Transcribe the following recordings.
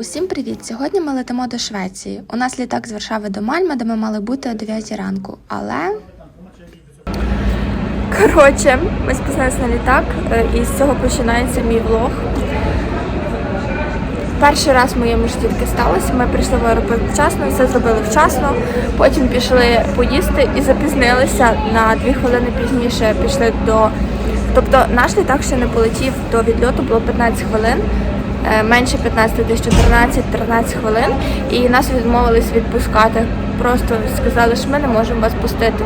Усім привіт! Сьогодні ми летимо до Швеції. У нас літак з Варшави до Мальма, де ми мали бути о 9 ранку. Але. Коротше, ми спустилися на літак, е, і з цього починається мій влог. Перший раз в моєму житті таке сталося. Ми прийшли в аеропорт вчасно, все зробили вчасно. Потім пішли поїсти і запізнилися на дві хвилини пізніше. Пішли до. Тобто наш літак ще не полетів до відльоту, було 15 хвилин. Е, Менше 15, десь 14-13 хвилин, і нас відмовились відпускати. Просто сказали, що ми не можемо вас пустити.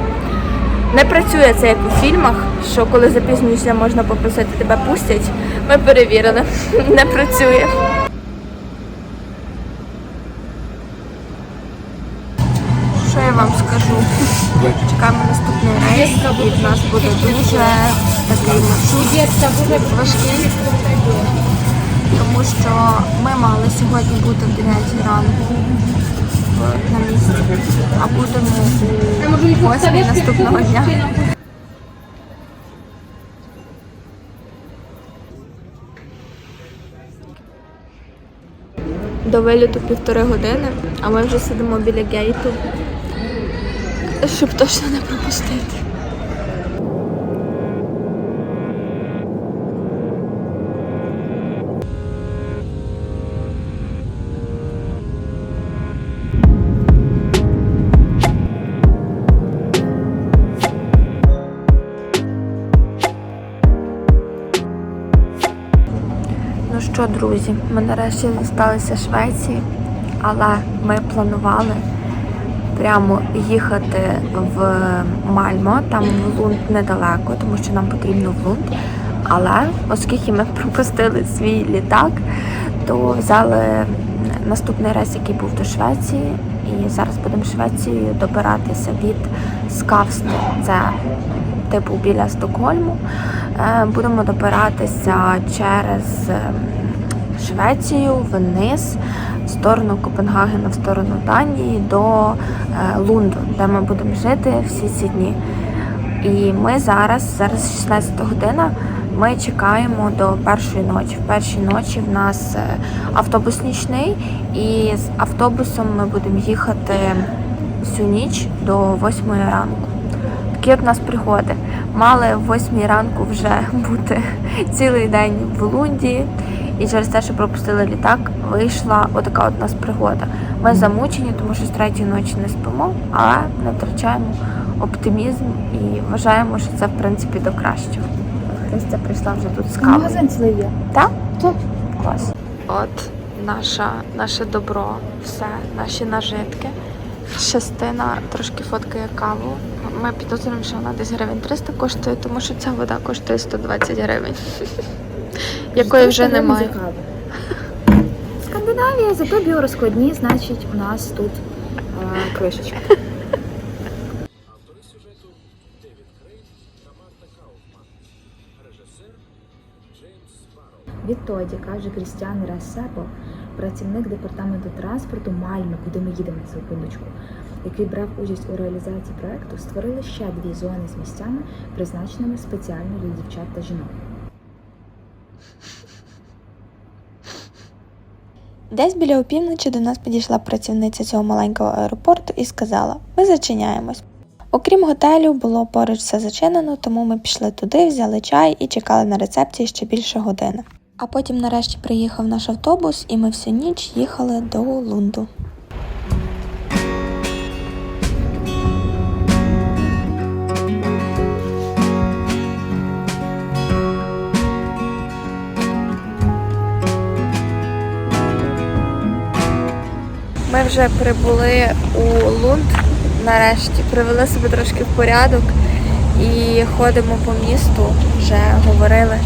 Не працює це як у фільмах, що коли запізнюєшся, можна попросити тебе пустять. Ми перевірили, не працює. Що я вам скажу? Чекаємо наступний рейс, і в нас буде дуже такий маршрут важкий, тому що ми мали сьогодні бути в 9 ранку на місці, а будемо у 8 наступного дня. До виліту півтори години, а ми вже сидимо біля гейту, щоб точно не пропустити. Що, друзі, ми нарешті дісталися Швеції, але ми планували прямо їхати в Мальмо, там в Лунд недалеко, тому що нам потрібно в Лунд. Але оскільки ми пропустили свій літак, то взяли наступний рейс, який був до Швеції, і зараз будемо Швецією добиратися від Скавсти. Це типу біля Стокгольму. Е, Будемо добиратися через ем, Швецію вниз в сторону Копенгагена, в сторону Данії до е, Лунду, де ми будемо жити всі ці дні. І ми зараз, зараз 16 година, ми чекаємо до першої ночі. В першій ночі в нас е, автобус нічний, і з автобусом ми будемо їхати всю ніч до 8 ранку. Такі от нас пригоди. Мали в 8 ранку вже бути цілий день в Лунді. І через те, що пропустили літак, вийшла отака от нас пригода. Ми замучені, тому що з третьої ночі не спимо, але не втрачаємо оптимізм і вважаємо, що це в принципі до кращого. Христя прийшла вже тут з кавою. Магазин цілий є. Так? Клас. От наша, наше добро, все, наші нажитки. Частина трошки фоткає каву. Ми підозрюємо, що вона десь гривень 300 коштує, тому що ця вода коштує 120 гривень. Якої вже немає. Скандинавія, зато біорозкладні, значить, у нас тут е, кришечка. Відтоді, каже Крістіан Расепо, працівник департаменту транспорту Мальми, куди ми їдемо на секундочку, який брав участь у реалізації проекту, створили ще дві зони з місцями, призначеними спеціально для дівчат та жінок. Десь біля опівночі до нас підійшла працівниця цього маленького аеропорту і сказала: ми зачиняємось. Окрім готелю, було поруч все зачинено, тому ми пішли туди, взяли чай і чекали на рецепції ще більше години. А потім нарешті приїхав наш автобус, і ми всю ніч їхали до Лунду. Ми вже прибули у Лунд. Нарешті привели себе трошки в порядок і ходимо по місту. Вже говорили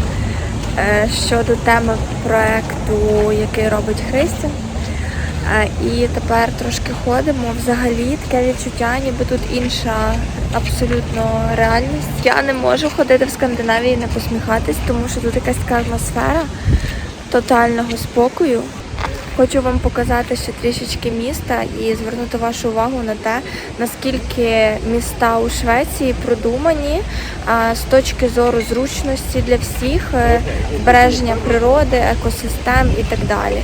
е, щодо теми проекту, який робить Христя. Е, І тепер трошки ходимо. Взагалі таке відчуття, ніби тут інша абсолютно реальність. Я не можу ходити в Скандинавії і не посміхатись, тому що тут якась така атмосфера тотального спокою. Хочу вам показати ще трішечки міста і звернути вашу увагу на те, наскільки міста у Швеції продумані з точки зору зручності для всіх, е, збереження природи, екосистем і так далі.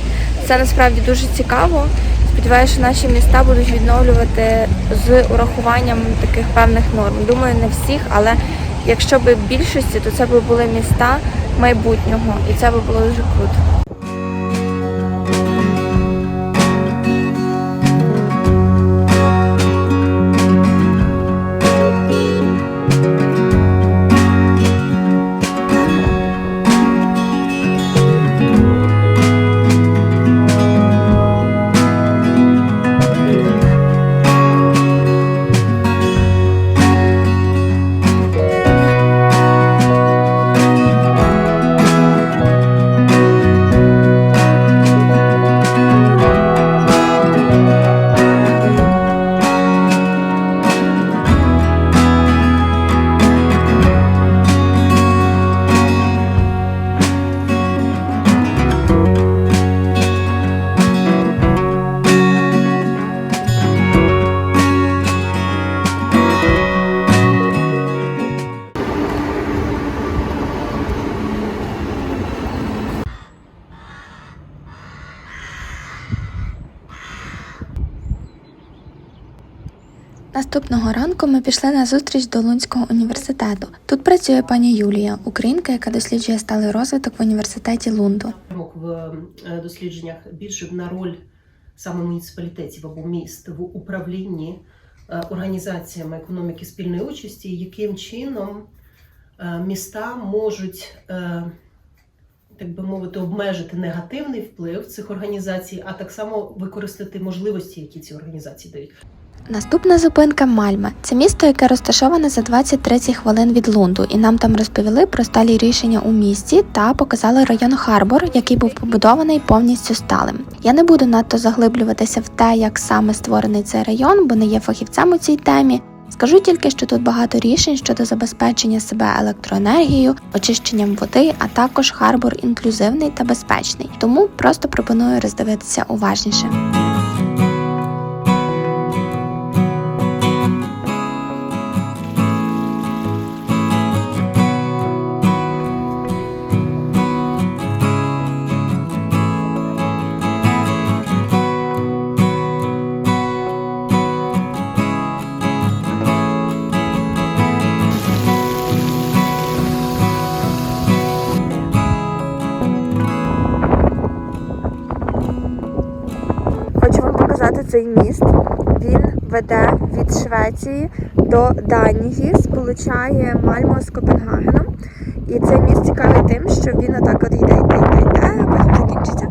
Це насправді дуже цікаво. Сподіваюся, що наші міста будуть відновлювати з урахуванням таких певних норм. Думаю, не всіх, але якщо б більшості, то це б були міста майбутнього, і це б було дуже круто. Наступного ранку ми пішли на зустріч до Лунського університету. Тут працює пані Юлія, українка, яка досліджує сталий розвиток в університеті Лунду. В е, дослідженнях більше на роль саме муніципалітетів або міст в управлінні е, організаціями економіки спільної участі, яким чином е, міста можуть, так би мовити, обмежити негативний вплив цих організацій, а так само використати можливості, які ці організації дають. Наступна зупинка Мальме. Це місто, яке розташоване за 20-30 хвилин від Лунду, і нам там розповіли про сталі рішення у місті та показали район Харбор, який був побудований повністю сталим. Я не буду надто заглиблюватися в те, як саме створений цей район, бо не є фахівцем у цій темі. Скажу тільки, що тут багато рішень щодо забезпечення себе електроенергією, очищенням води, а також харбор інклюзивний та безпечний. Тому просто пропоную роздивитися уважніше. Цей міст. Він веде від Швеції до Данії, сполучає Мальмо з Копенгагеном. І цей міст цікавий тим, що він отак от йде, йде, йде, йде, потім закінчиться.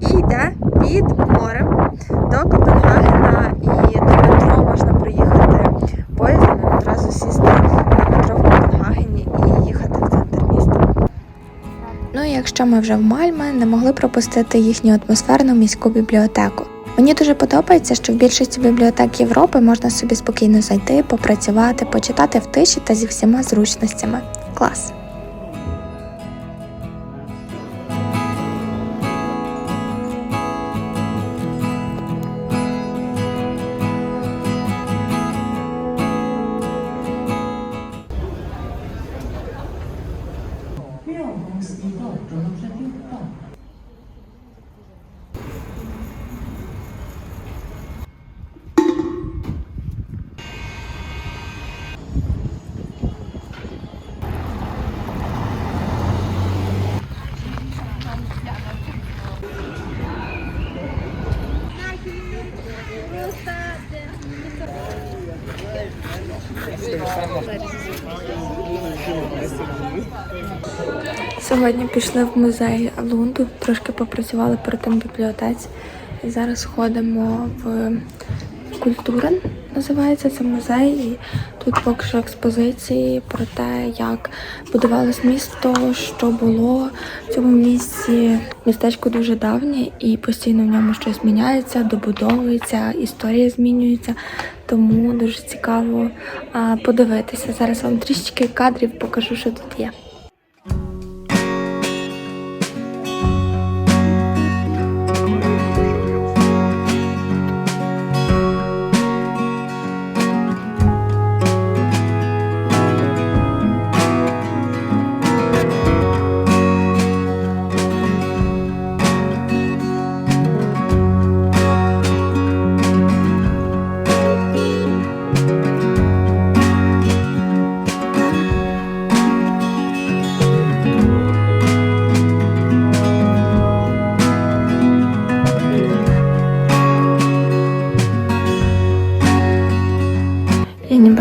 І йде під морем до Копенгагена. І до метро можна проїхати поїздом одразу сісти на метро в Копенгагені і їхати в центр міста. Ну і якщо ми вже в Мальме, не могли пропустити їхню атмосферну міську бібліотеку. Мені дуже подобається, що в більшості бібліотек Європи можна собі спокійно зайти, попрацювати, почитати в тиші та зі всіма зручностями. Клас! Сьогодні пішли в музей Лунду, трошки попрацювали перед тим в бібліотеці. Зараз ходимо в культурен, називається це музей. І тут поки що експозиції про те, як будувалось місто, що було в цьому місці. Містечко дуже давнє і постійно в ньому щось міняється, добудовується, історія змінюється. Тому дуже цікаво подивитися. Зараз вам трішечки кадрів покажу, що тут є.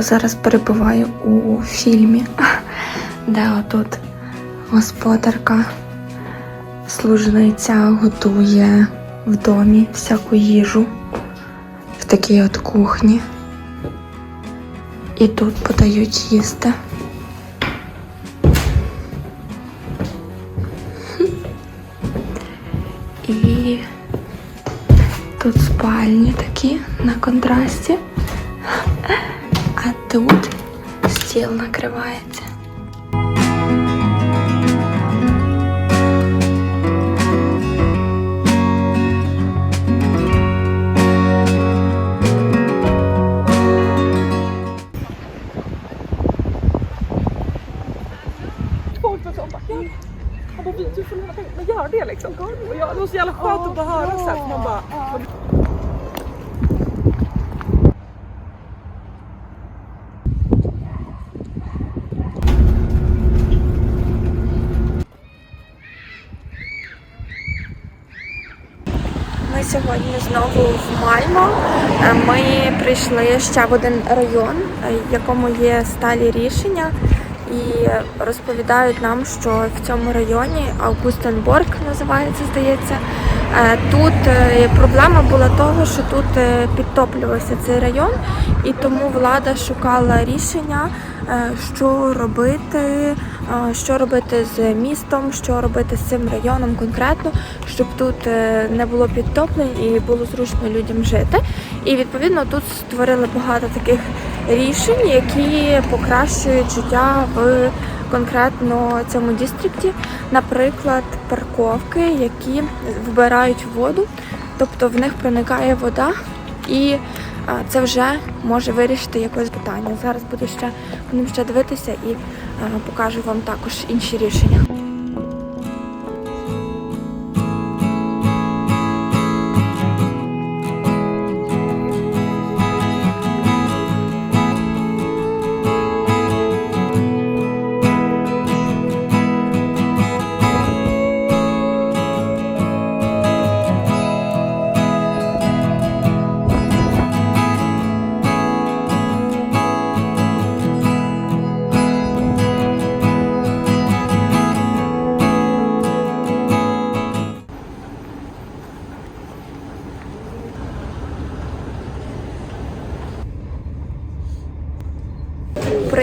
Зараз перебуваю у фільмі, де отут господарка, служниця готує в домі всяку їжу в такій от кухні. І тут подають їсти. І тут спальні такі на контрасті. Тут стіл накривається. Сьогодні знову в Мальмо. Е, Ми прийшли ще в один район, е, в якому є сталі рішення, і розповідають нам, що в цьому районі Августенборг називається, здається. е, Тут проблема була того, що тут підтоплювався цей район, і тому влада шукала рішення, що робити, що робити з містом, що робити з цим районом конкретно, щоб тут е, не було підтоплень і було зручно людям жити. І відповідно тут створили багато таких рішень, які покращують життя в конкретно цьому дістрикті. Наприклад, парковки, які вбирають воду, тобто в них проникає вода, і це вже може вирішити якесь питання. Зараз буду ще будемо ще дивитися і покажу вам також інші рішення.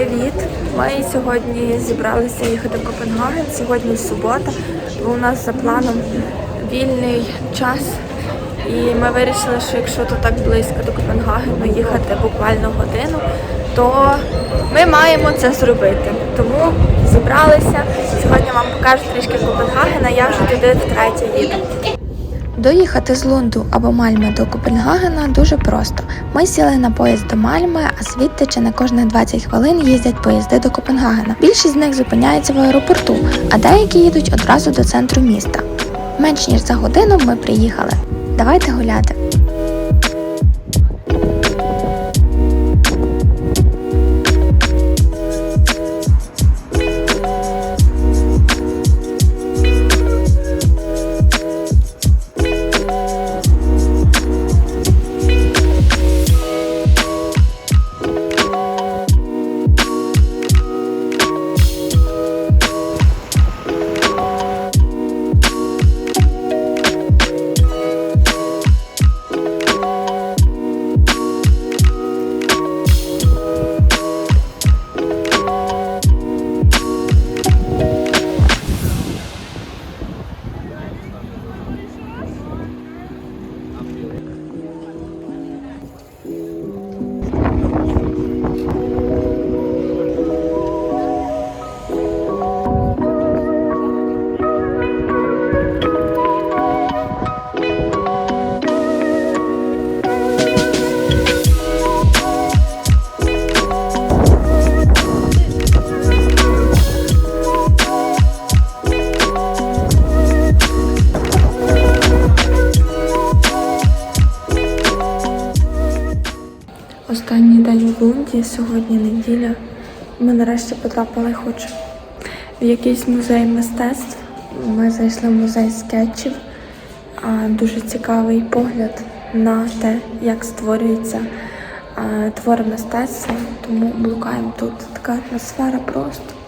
Привіт! Ми сьогодні зібралися їхати в Копенгаген. Сьогодні субота, бо у нас за планом вільний час. І ми вирішили, що якщо то так близько до Копенгагену їхати буквально годину, то ми маємо це зробити. Тому зібралися. Сьогодні вам покажу трішки Копенгагена, я вже туди втретє їду. Доїхати з Лунду або Мальми до Копенгагена дуже просто. Ми сіли на поїзд до Мальми, а звідти чи на кожні 20 хвилин їздять поїзди до Копенгагена. Більшість з них зупиняється в аеропорту, а деякі їдуть одразу до центру міста. Менш ніж за годину ми приїхали. Давайте гуляти. Сьогодні неділя. Ми нарешті потрапили хоч в якийсь музей мистецтв. Ми зайшли в музей скетчів. Дуже цікавий погляд на те, як створюється твори мистецтва, тому блукаємо тут. Така атмосфера просто.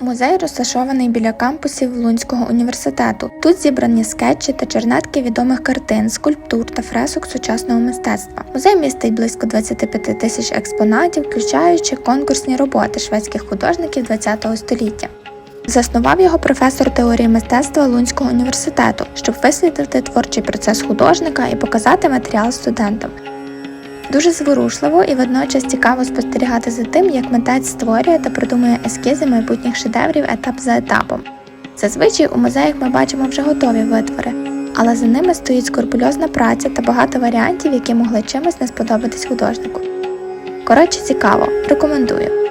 Музей розташований біля кампусів Лунського університету. Тут зібрані скетчі та чернетки відомих картин, скульптур та фресок сучасного мистецтва. Музей містить близько 25 тисяч експонатів, включаючи конкурсні роботи шведських художників ХХ століття. Заснував його професор теорії мистецтва Лунського університету, щоб висвітлити творчий процес художника і показати матеріал студентам. Дуже зворушливо і водночас цікаво спостерігати за тим, як митець створює та придумує ескізи майбутніх шедеврів етап за етапом. Зазвичай у музеях ми бачимо вже готові витвори, але за ними стоїть скорпульозна праця та багато варіантів, які могли чимось не сподобатись художнику. Коротше, цікаво, рекомендую.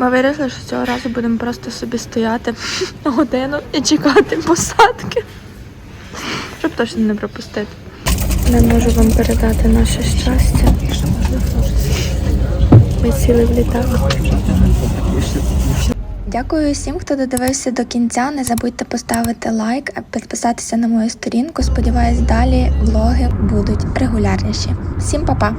Ми вирішили, що цього разу будемо просто собі стояти годину і чекати посадки, щоб точно не пропустити. Не можу вам передати наше щастя. Ми сіли в літак. Дякую всім, хто додивився до кінця. Не забудьте поставити лайк, підписатися на мою сторінку. Сподіваюсь, далі влоги будуть регулярніші. Всім па-па!